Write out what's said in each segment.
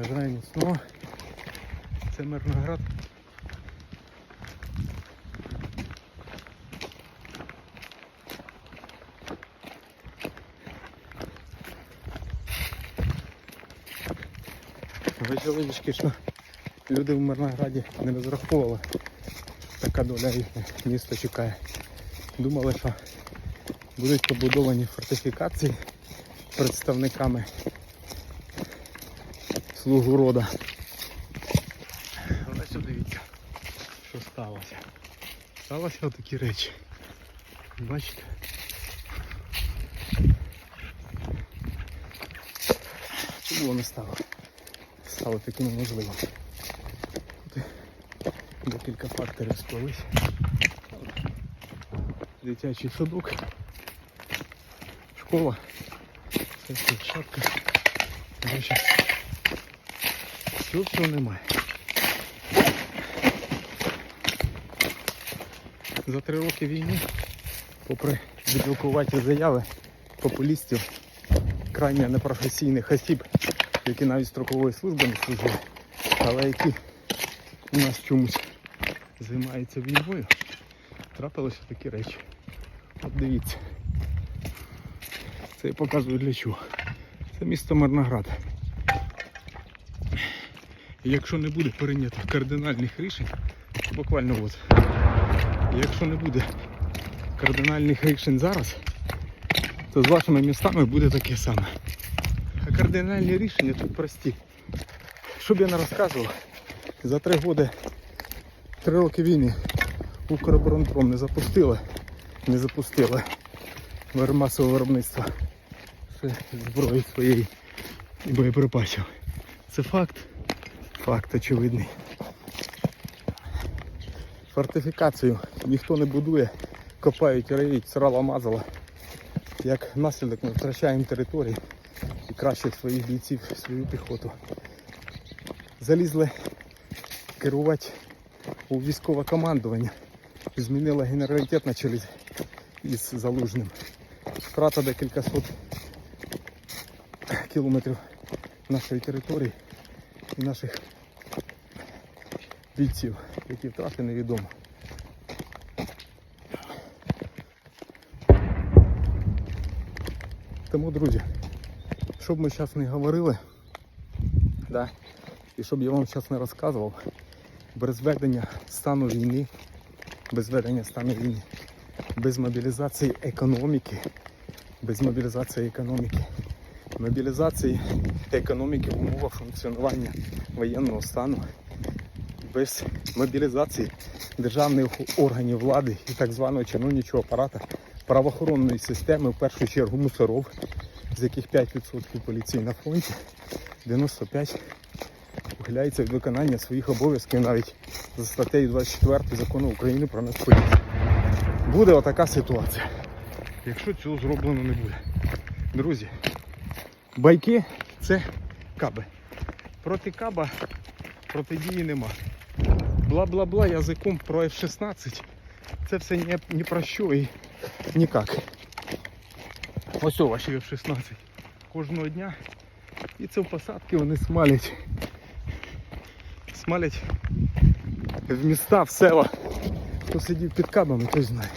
Бажаю міцного. Це Мирноград. Ви чоловічки, що люди в Мирнограді не розраховували. Така доля їхня місто чекає. Думали, що будуть побудовані фортифікації представниками слугу рода. Але що дивіться, що сталося. Сталося отакі речі. Бачите? Чому воно стало? Стало таким неможливим. Декілька факторів сплелись. Дитячий садок, школа, шапка. Всього всього немає. За три роки війни, попри відблокувати заяви популістів, крайне непрофесійних осіб, які навіть строкової служби не служили, але які у нас чомусь займаються війною, трапилися такі речі. От дивіться. Це я показую для чого. Це місто Мирноград. Якщо не буде прийнято кардинальних рішень, буквально от, якщо не буде кардинальних рішень зараз, то з вашими містами буде таке саме. А кардинальні рішення тут прості. Щоб я не розказував, за три роки, три роки війни Укроборонпром не запустили, не запустили масове виробництво зброї своєї і боєприпасів. Це факт. Факт очевидний. Фортифікацію ніхто не будує, копають, риють, срала мазала. Як наслідок ми втрачаємо території і кращих своїх бійців, свою піхоту. Залізли керувати у військове командування. Змінила генералітет на чолі із залужним. Втрата декілька сот кілометрів нашої території і наших бійців, які втрати невідомо. Тому, друзі, щоб ми зараз не говорили, да, і щоб я вам зараз не розказував, без введення стану війни, без введення стану війни, без мобілізації економіки, без мобілізації економіки, мобілізації економіки в умовах функціонування воєнного стану, без мобілізації державних органів влади і так званого чиновничого апарата, правоохоронної системи, в першу чергу мусоров, з яких 5% поліції на фронті, 95% ухиляється від виконання своїх обов'язків навіть за статтею 24 закону України про Нацполіцію. Буде отака ситуація. Якщо цього зроблено не буде. Друзі, байки це каби. Проти каба протидії нема. Бла-бла-бла язиком про F-16. Це все ні, ні про що і ніяк. Ось о ваші F-16 кожного дня. І це в посадки вони смалять. Смалять в міста, в села. Хто сидів під кабами, той знає.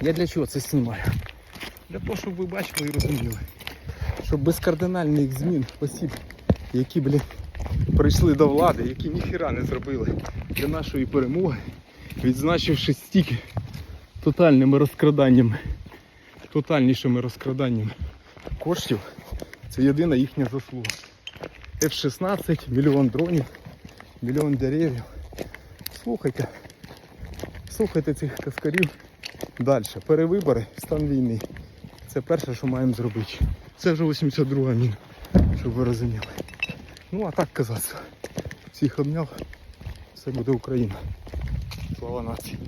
Я для чого це знімаю? Для того, щоб ви бачили і розуміли, що без кардинальних змін осіб, які блін, прийшли до влади, які ніхіра не зробили для нашої перемоги, відзначивши стільки тотальними розкраданнями, тотальнішими розкраданнями коштів, це єдина їхня заслуга. F-16, мільйон дронів, мільйон деревів. Слухайте, слухайте цих каскарів. Далі. Перевибори, стан війни. Це перше, що маємо зробити. Це вже 82 міна, щоб ви розуміли. Ну а так казаться. Всіх обняв. Все буде Україна. Слава нації.